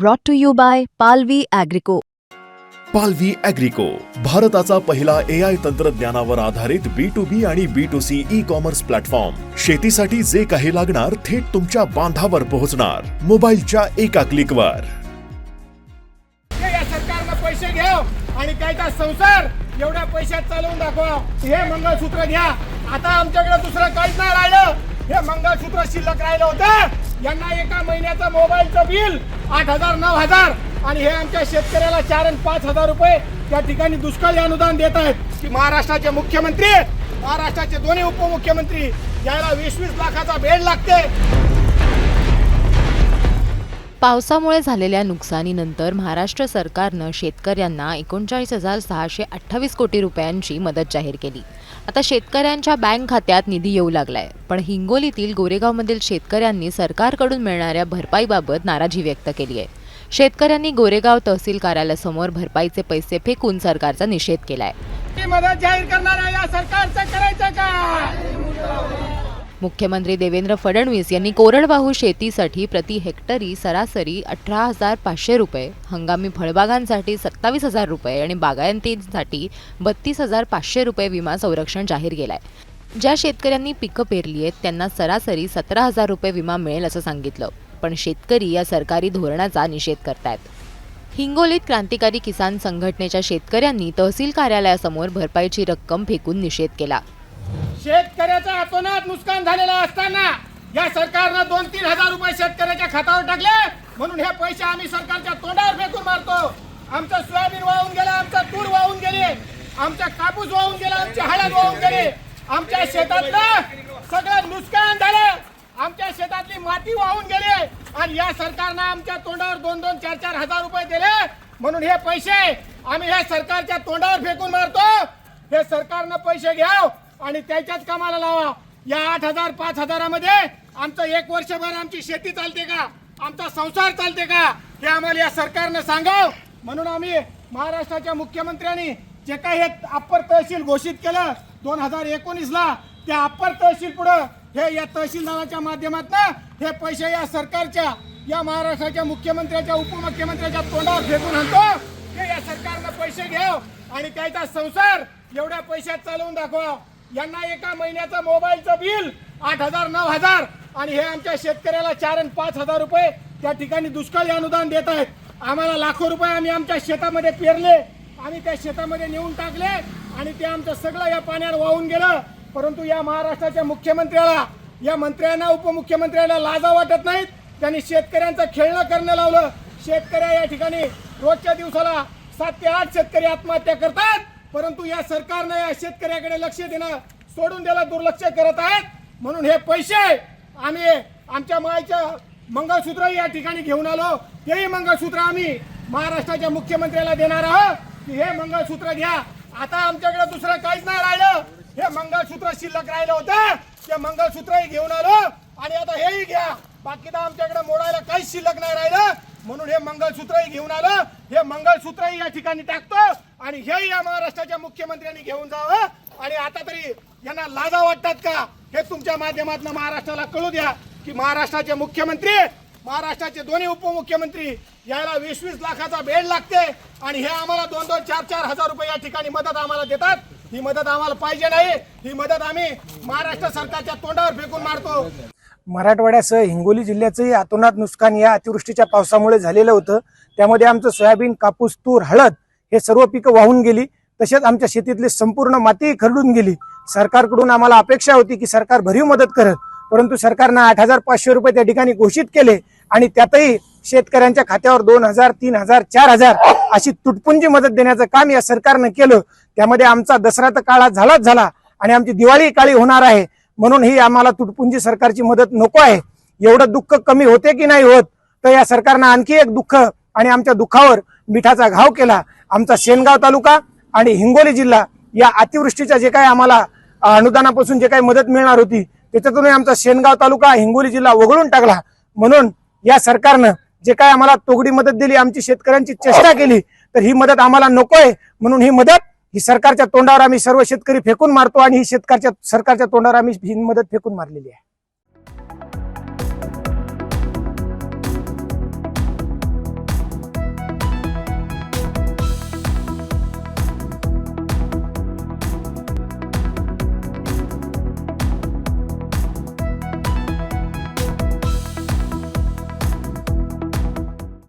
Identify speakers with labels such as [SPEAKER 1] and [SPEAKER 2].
[SPEAKER 1] brought to you by Palvi Agrico.
[SPEAKER 2] पालवी अॅग्रिको भारताचा पहिला ए आय तंत्रज्ञानावर आधारित बी टू बी आणि B to C e commerce platform शेतीसाठी जे काही लागणार थेट तुमच्या बांधावर पोहोचणार. मोबाईलच्या एका क्लिकवर
[SPEAKER 3] हे या सरकारनं पैसे घ्या आणि कायचा संसार एवढ्या पैशात चालवून दाखवा. हे मंगळसूत्र घ्या. आता आमच्याकडे दुसरं काहीच नाही राहिलं. हे मंगळसूत्र शिल्लक राहिलं होतं. यांना एका महिन्याचं मोबाईलचं बिल आठ हजार नऊ हजार आणि हे आमच्या शेतकऱ्याला चार आणि पाच हजार रुपये त्या ठिकाणी दुष्काळी अनुदान देत आहेत की महाराष्ट्राचे मुख्यमंत्री महाराष्ट्राचे दोन्ही उपमुख्यमंत्री याला वीस वीस लाखाचा बेड लागते.
[SPEAKER 4] पावसामुळे झालेल्या नुकसानीनंतर महाराष्ट्र सरकारनं शेतकऱ्यांना एकोणचाळीस हजार सहाशे अठ्ठावीस कोटी रुपयांची मदत जाहीर केली. आता शेतकऱ्यांच्या बँक खात्यात निधी येऊ लागलाय पण हिंगोलीतील गोरेगावमधील शेतकऱ्यांनी सरकारकडून मिळणाऱ्या भरपाईबाबत नाराजी व्यक्त केली आहे. शेतकऱ्यांनी गोरेगाव तहसील कार्यालयासमोर भरपाईचे पैसे फेकून सरकारचा निषेध केलाय.
[SPEAKER 3] मदत जाहीर करणाऱ्या या सरकारचं करायचं का?
[SPEAKER 4] मुख्यमंत्री देवेंद्र फडणवीस यांनी कोरडवाहू शेतीसाठी प्रति हेक्टरी सरासरी अठरा हजार पाचशे रुपये हंगामी फळबागांसाठी सत्तावीस हजार रुपये आणि बागायतींसाठी बत्तीस हजार पाचशे रुपये विमा संरक्षण जाहीर केलाय. ज्या शेतकऱ्यांनी पिकं पेरली आहेत त्यांना सरासरी सतरा हजार रुपये विमा मिळेल असं सांगितलं. पण शेतकरी या सरकारी धोरणाचा निषेध करतायत. हिंगोलीत क्रांतिकारी किसान संघटनेच्या शेतकऱ्यांनी तहसील कार्यालयासमोर भरपाईची रक्कम फेकून निषेध केला.
[SPEAKER 3] शेतकऱ्याचा अतोनात नुकसान झालेलं असताना या सरकारनं दोन तीन हजार रुपये शेतकऱ्याच्या खात्यावर टाकले. म्हणून हे पैसे आम्ही सरकारच्या तोंडावर फेकून मारतो. आमचं सोयाबीन वाहून गेलं आमचं तूर वाहून गेले आमचा कापूस वाहून गेला आमची हळद वाहून गेली. आमच्या शेतातलं सगळं नुकसान झालं. आमच्या शेतातली माती वाहून गेली. आणि या सरकारनं आमच्या तोंडावर दोन दोन चार चार हजार रुपये दिले. म्हणून हे पैसे आम्ही हे सरकारच्या तोंडावर फेकून मारतो. हे सरकारनं पैसे घ्याव. आणि त्याच्याच कामाला लावा. या आठ हजार पाच हजारामध्ये आमचं एक वर्षभर आमची शेती चालते का? आमचा संसार चालते का? हे आम्हाला या सरकारनं सांगाव. म्हणून आम्ही महाराष्ट्राच्या मुख्यमंत्र्यांनी जे काही हे अप्पर तहसील घोषित केलं दोन हजार एकोणीसला त्या अप्पर तहसील पुढं हे या तहसीलदाराच्या माध्यमातून हे पैसे या सरकारच्या या महाराष्ट्राच्या मुख्यमंत्र्याच्या उपमुख्यमंत्र्याच्या तोंडावर फेकून आणतो. हे या सरकारनं पैसे घ्याव आणि त्याचा संसार एवढ्या पैशात चालवून दाखवा यांना एका महिन्याचं मोबाईलचं बिल आठ हजार नऊ हजार आणि हे आमच्या शेतकऱ्याला चार आणि पाच हजार रुपये त्या ठिकाणी दुष्काळी अनुदान देत आहेत. आम्हाला लाखो रुपये आम्ही आमच्या शेतामध्ये पेरले आणि त्या शेतामध्ये नेऊन टाकले आणि ते आमचं सगळं या पाण्यावर वाहून गेलं. परंतु या महाराष्ट्राच्या मुख्यमंत्र्याला या मंत्र्यांना उपमुख्यमंत्र्याला लाजा वाटत नाहीत. त्यांनी शेतकऱ्यांचं खेळणं करणं लावलं. शेतकऱ्या या ठिकाणी रोजच्या दिवसाला सात ते आठ शेतकरी आत्महत्या करतात. परंतु या सरकारने या शेतकऱ्याकडे लक्ष देणं सोडून द्यायला दुर्लक्ष करत आहेत. म्हणून हे पैसे आम्ही आमच्या मायचं मंगळसूत्र या ठिकाणी घेऊन आलो. तेही मंगळसूत्र आम्ही महाराष्ट्राच्या मुख्यमंत्र्याला देणार आहोत. की हे मंगळसूत्र घ्या. आता आमच्याकडे दुसरं काहीच नाही राहिलं. हे मंगळसूत्र शिल्लक राहिलं होतं. ते मंगळसूत्रही घेऊन आलो. आणि आता हेही घ्या. बाकी तर आमच्याकडे मोडायला काहीच शिल्लक नाही राहिलं. म्हणून हे मंगळसूत्रही घेऊन आलं. हे मंगळसूत्रही या ठिकाणी टाकतो. आणि हेही या महाराष्ट्राच्या मुख्यमंत्र्यांनी घेऊन जावं. आणि आता तरी यांना लाजा वाटतात का? हे तुमच्या माध्यमातून महाराष्ट्राला कळू द्या की महाराष्ट्राचे मुख्यमंत्री महाराष्ट्राचे दोन्ही उपमुख्यमंत्री याला वीस वीस लाखाचा बेड लागते आणि हे आम्हाला दोन दोन चार चार हजार रुपये या ठिकाणी मदत आम्हाला देतात. ही मदत आम्हाला पाहिजे नाही. ही मदत आम्ही महाराष्ट्र सरकारच्या तोंडावर फेकून मारतो.
[SPEAKER 5] मराठवाड्यासह हिंगोली जिल्ह्याचंही अतोनात नुकसान या अतिवृष्टीच्या पावसामुळे झालेलं होतं. त्यामध्ये आमचं सोयाबीन कापूस तूर हळद हे सर्व पिकं वाहून गेली. तसेच आमच्या शेतीतली संपूर्ण माती खरडून गेली. सरकारकडून आम्हाला अपेक्षा होती की सरकार भरीव मदत करत परंतु सरकारनं आठ हजार पाचशे रुपये त्या ठिकाणी घोषित केले आणि त्यातही शेतकऱ्यांच्या खात्यावर दोन हजार तीन हजार चार हजार अशी तुटपुंजी मदत देण्याचं काम या सरकारनं केलं. त्यामध्ये आमचा दसरा तर काळा झालाच झाला आणि आमची दिवाळी काळी होणार आहे. म्हणून ही आम्हाला तुटपुंजी सरकारची मदत नको आहे. एवढं दुःख कमी होते की नाही होत? तर या सरकारनं आणखी एक दुःख आणि आमच्या दुःखावर मिठाचा घाव केला. आमचा शेनगाव तालुका आणि हिंगोली जिल्हा या अतिवृष्टीच्या जे काही आम्हाला अनुदानापासून जे काही मदत मिळणार होती त्याच्यातूनही आमचा शेनगाव तालुका हिंगोली जिल्हा वगळून टाकला. म्हणून या सरकारनं जे काय आम्हाला तोगडी मदत दिली आमची शेतकऱ्यांची चेष्टा केली तर ही मदत आम्हाला नकोय. म्हणून ही मदत ही सरकारच्या तोंडावर आम्ही सर्व शेतकरी फेकून मारतो आणि ही शेतकऱ्याच्या सरकारच्या तोंडावर आम्ही ही मदत फेकून मारलेली आहे.